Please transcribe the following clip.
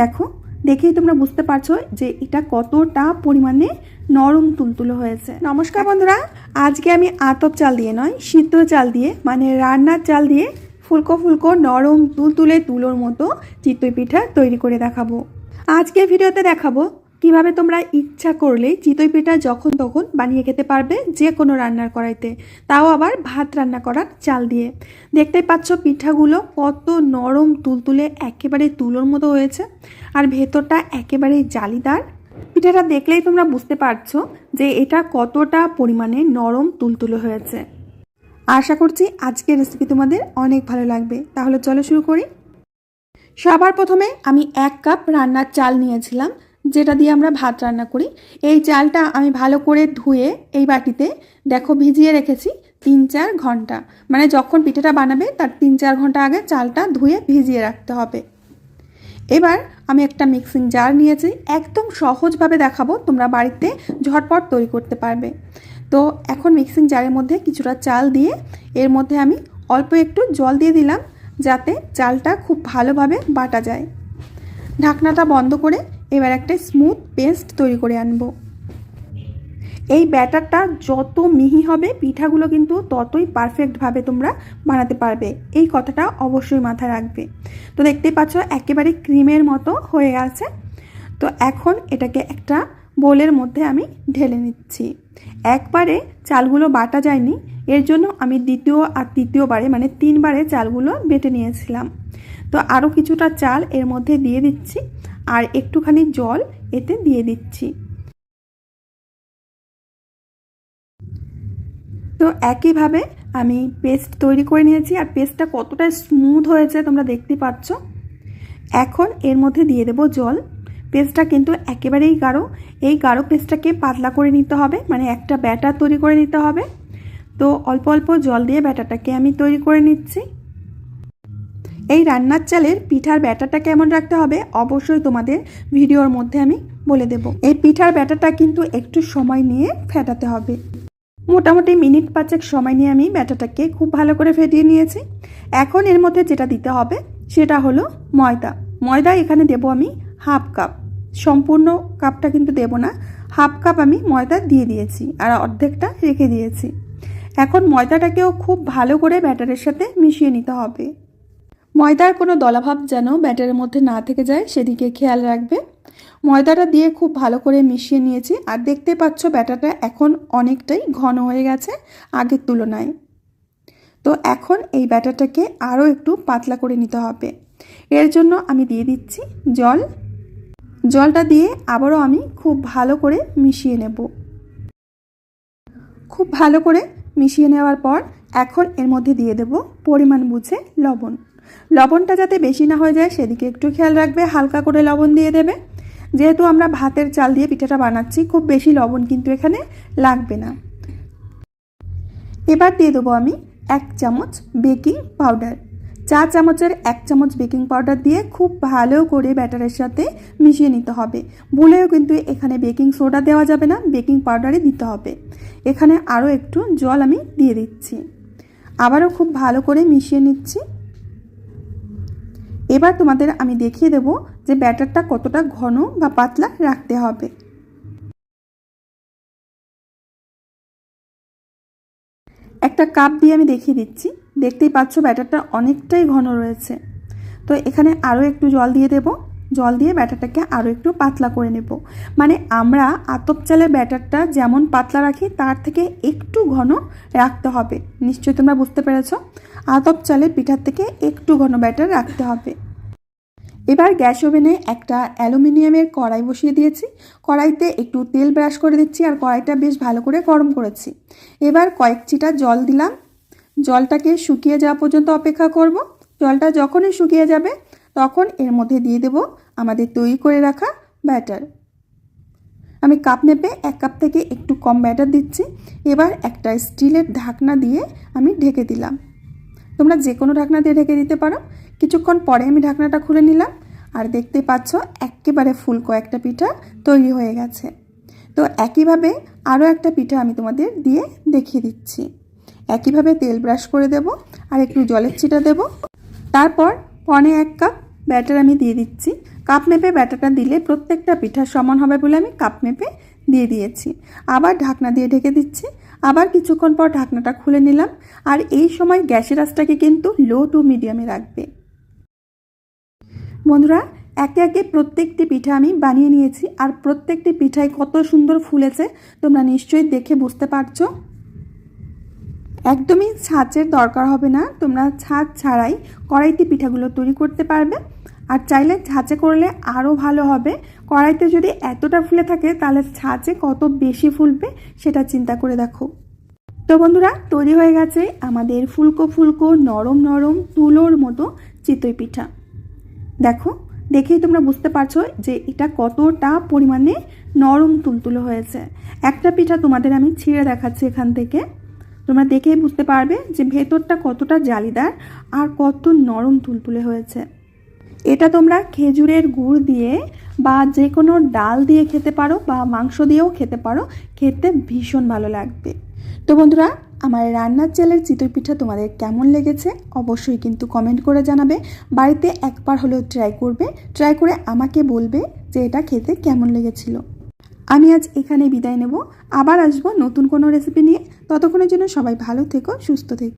দেখো, দেখেই তোমরা বুঝতে পারছ যে এটা কতটা পরিমাণে নরম তুলতুলো হয়েছে। নমস্কার বন্ধুরা, আজকে আমি আতপ চাল দিয়ে নয়, সিদ্ধ চাল দিয়ে মানে রান্নার চাল দিয়ে ফুলকো ফুলকো নরম তুলতুলে তুলোর মতো চিতই পিঠা তৈরি করে দেখাবো। আজকে ভিডিওতে দেখাবো কীভাবে তোমরা ইচ্ছা করলে চিতই পিঠা যখন তখন বানিয়ে খেতে পারবে যে কোনো রান্নার কড়াইতে। তাও আবার ভাত রান্না করার চাল দিয়ে। দেখতেই পাচ্ছ পিঠাগুলো কত নরম তুলতুলে একেবারে তুলোর মতো হয়েছে আর ভেতরটা একেবারে জালিদার। পিঠাটা দেখলেই তোমরা বুঝতে পারছ যে এটা কতটা পরিমাণে নরম তুলতুলে হয়েছে। আশা করছি আজকের রেসিপি তোমাদের অনেক ভালো লাগবে। তাহলে চলো শুরু করি। সবার প্রথমে আমি এক কাপ রান্নার চাল নিয়েছিলাম। যেটা দিয়ে আমরা ভাত রান্না করি। এই চালটা আমি ভালো করে ধুয়ে এই বাটিতে দেখো ভিজিয়ে রেখেছি তিন চার ঘণ্টা। মানে যখন পিঠাটা বানাবে তার তিন চার ঘণ্টা আগে চালটা ধুয়ে ভিজিয়ে রাখতে হবে। এবার আমি একটা মিক্সিং জার নিয়েছি। একদম সহজভাবে দেখাবো, তোমরা বাড়িতে ঝটপট তৈরি করতে পারবে। তো এখন মিক্সিং জারের মধ্যে কিছুটা চাল দিয়ে এর মধ্যে আমি অল্প একটু জল দিয়ে দিলাম যাতে চালটা খুব ভালোভাবে বাটা যায়। ঢাকনাটা বন্ধ করে এবার একটা স্মুথ পেস্ট তৈরি করে আনব। এই ব্যাটারটা যত মিহি হবে, পিঠাগুলো কিন্তু ততই পারফেক্টভাবে তোমরা বানাতে পারবে। এই কথাটা অবশ্যই মাথায় রাখবে। তো দেখতেই পাচ্ছ, একেবারে ক্রিমের মতো হয়ে গেছে তো এখন এটাকে একটা বোলের মধ্যে আমি ঢেলে নিচ্ছি। একবারে চালগুলো বাটা যায়নি, এর জন্য আমি দ্বিতীয় আর তৃতীয়বারে মানে তিনবারে চালগুলো বেটে নিয়েছিলাম। তো আরও কিছুটা চাল এর মধ্যে দিয়ে দিচ্ছি। আর একটুখানি জল এতে দিয়ে দিচ্ছি। তো একইভাবে আমি পেস্ট তৈরি করে নিয়েছি আর পেস্টটা কতটা স্মুথ হয়েছে তোমরা দেখতে পাচ্ছ। এখন এর মধ্যে দিয়ে দেবো জল। পেস্টটা কিন্তু একেবারেই গাঢ়। এই গাঢ় পেস্টটাকে পাতলা করে নিতে হবে মানে একটা ব্যাটার তৈরি করে নিতে হবে। তো অল্প অল্প জল দিয়ে ব্যাটারটাকে আমি তৈরি করে নিচ্ছি। এই রান্নার চালের পিঠার ব্যাটারটা কেমন রাখতে হবে অবশ্যই তোমাদের ভিডিওর মধ্যে আমি বলে দেব। এই পিঠার ব্যাটারটা কিন্তু একটু সময় নিয়ে ফেটাতে হবে। মোটামুটি মিনিট পাঁচেক সময় নিয়ে আমি ব্যাটারটাকে খুব ভালো করে ফেটিয়ে নিয়েছি। এখন এর মধ্যে যেটা দিতে হবে সেটা হলো ময়দা। ময়দা এখানে দেব আমি হাফ কাপ। সম্পূর্ণ কাপটা কিন্তু দেব না। হাফ কাপ আমি ময়দা দিয়ে দিয়েছি আর অর্ধেকটা রেখে দিয়েছি। এখন ময়দাটাকেও খুব ভালো করে ব্যাটারের সাথে মিশিয়ে নিতে হবে। ময়দার কোনো দলাভাব যেন ব্যাটারের মধ্যে না থেকে যায়, সেদিকে খেয়াল রাখবে। ময়দাটা দিয়ে খুব ভালো করে মিশিয়ে নিয়েছি, আর দেখতে পাচ্ছ ব্যাটারটা এখন অনেকটাই ঘন হয়ে গেছে আগের তুলনায়। তো এখন এই ব্যাটারটাকে আরও একটু পাতলা করে নিতে হবে। এর জন্য আমি দিয়ে দিচ্ছি জল। জলটা দিয়ে আবারও আমি খুব ভালো করে মিশিয়ে নেব। খুব ভালো করে মিশিয়ে নেওয়ার পর এখন এর মধ্যে দিয়ে দেব পরিমাণ বুঝে লবণ। লবণটা যাতে বেশি না হয়ে যায়, সেদিকে একটু খেয়াল রাখবে, হালকা করে লবণ দিয়ে দেবে। যেহেতু আমরা ভাতের চাল দিয়ে পিঠাটা বানাচ্ছি, খুব বেশি লবণ কিন্তু এখানে লাগবে না। এবার দিয়ে দেবো আমি এক চামচ বেকিং পাউডার। চা চামচের এক চামচ বেকিং পাউডার দিয়ে খুব ভালো করে ব্যাটারের সাথে মিশিয়ে নিতে হবে। বলেও কিন্তু এখানে বেকিং সোডা দেওয়া যাবে না, বেকিং পাউডারই দিতে হবে। এখানে আরও একটু জল আমি দিয়ে দিচ্ছি। আবারও খুব ভালো করে মিশিয়ে নিচ্ছি। এবার তোমাদের আমি দেখিয়ে দেব যে ব্যাটারটা কতটা ঘন বা পাতলা রাখতে হবে। একটা কাপ দিয়ে আমি দেখিয়ে দিচ্ছি। দেখতেই পাচ্ছ ব্যাটারটা অনেকটাই ঘন রয়েছে। তো এখানে আরও একটু জল দিয়ে দেব। জল দিয়ে ব্যাটারটাকে আরও একটু পাতলা করে নেব। মানে আমরা আতপ চালের ব্যাটারটা যেমন পাতলা রাখি, তার থেকে একটু ঘন রাখতে হবে। নিশ্চয়ই তোমরা বুঝতে পেরেছ। আতপ চালের পিঠার থেকে একটু ঘন ব্যাটার রাখতে হবে। এবার গ্যাস ওভেনে একটা অ্যালুমিনিয়ামের কড়াই বসিয়ে দিয়েছি। কড়াইতে একটু তেল ব্রাশ করে দিচ্ছি আর কড়াইটা বেশ ভালো করে গরম করেছি। এবার কয়েক চিটা জল দিলাম। জলটাকে শুকিয়ে যাওয়া পর্যন্ত অপেক্ষা করব। জলটা যখনই শুকিয়ে যাবে, তখন এর মধ্যে দিয়ে দেব আমাদের তৈরি করে রাখা ব্যাটার। আমি কাপ নেপে এক কাপ থেকে একটু কম ব্যাটার দিচ্ছি। এবার একটা স্টিলের ঢাকনা দিয়ে আমি ঢেকে দিলাম। তোমরা যে কোনো ঢাকনা দিয়ে ঢেকে দিতে পারো। কিছুক্ষণ পরে আমি ঢাকনাটা খুলে নিলাম। আর দেখতে পাচ্ছ, একেবারে ফুল কয়েকটা পিঠা তৈরি হয়ে গেছে। তো একইভাবে আরও একটা পিঠা আমি তোমাদের দিয়ে দেখিয়ে দিচ্ছি। একইভাবে তেল ব্রাশ করে দেব আর একটু জলের ছিটা দেব। তারপর পনে এক কাপ ব্যাটার আমি দিয়ে দিচ্ছি। কাপ মেপে ব্যাটারটা দিলে প্রত্যেকটা পিঠা সমান হবে বলে আমি কাপ মেপে দিয়ে দিয়েছি। আবার ঢাকনা দিয়ে ঢেকে দিচ্ছি। আবার কিছুক্ষণ পর ঢাকনাটা খুলে নিলাম, আর এই সময় গ্যাসের আঁচটাকে কিন্তু লো টু মিডিয়ামে রাখবে। বন্ধুরা, একে একে প্রত্যেকটি পিঠা আমি বানিয়ে নিয়েছি, আর প্রত্যেকটি পিঠাই কত সুন্দর ফুলেছে, তোমরা নিশ্চয়ই দেখে বুঝতে পারছ। একদমই ছাঁচের দরকার হবে না, তোমরা ছাঁচ ছাড়াই কড়াইতে পিঠাগুলো তৈরি করতে পারবে। আর চাইলে ছাঁচে করলে আরও ভালো হবে। কড়াইতে যদি এতটা ফুলে থাকে, তাহলে ছাঁচে কত বেশি ফুলবে সেটা চিন্তা করে দেখো। তো বন্ধুরা, তৈরি হয়ে গেছে আমাদের ফুলকো ফুলকো নরম নরম তুলোর মতো চিতই পিঠা। দেখো, দেখেই তোমরা বুঝতে পারছ যে এটা কতটা পরিমাণে নরম তুলতুলো হয়েছে। একটা পিঠা তোমাদের আমি ছিঁড়ে দেখাচ্ছি এখান থেকে। তোমরা দেখেই বুঝতে পারবে যে ভেতরটা কতটা জালিদার আর কত নরম তুলতুলে হয়েছে। এটা তোমরা খেজুরের গুড় দিয়ে বা যে কোনো ডাল দিয়ে খেতে পারো বা মাংস দিয়েও খেতে পারো, খেতে ভীষণ ভালো লাগবে। তো বন্ধুরা, আমার রান্নার চালের চিতই পিঠা তোমাদের কেমন লেগেছে অবশ্যই কিন্তু কমেন্ট করে জানাবে। বাড়িতে একবার হলেও ট্রাই করবে ট্রাই করে আমাকে বলবে যে এটা খেতে কেমন লেগেছিল। আমি আজ এখানে বিদায় নেব। আবার আসব নতুন কোনো রেসিপি নিয়ে। ততক্ষণের জন্য সবাই ভালো থেকো, সুস্থ থেকো।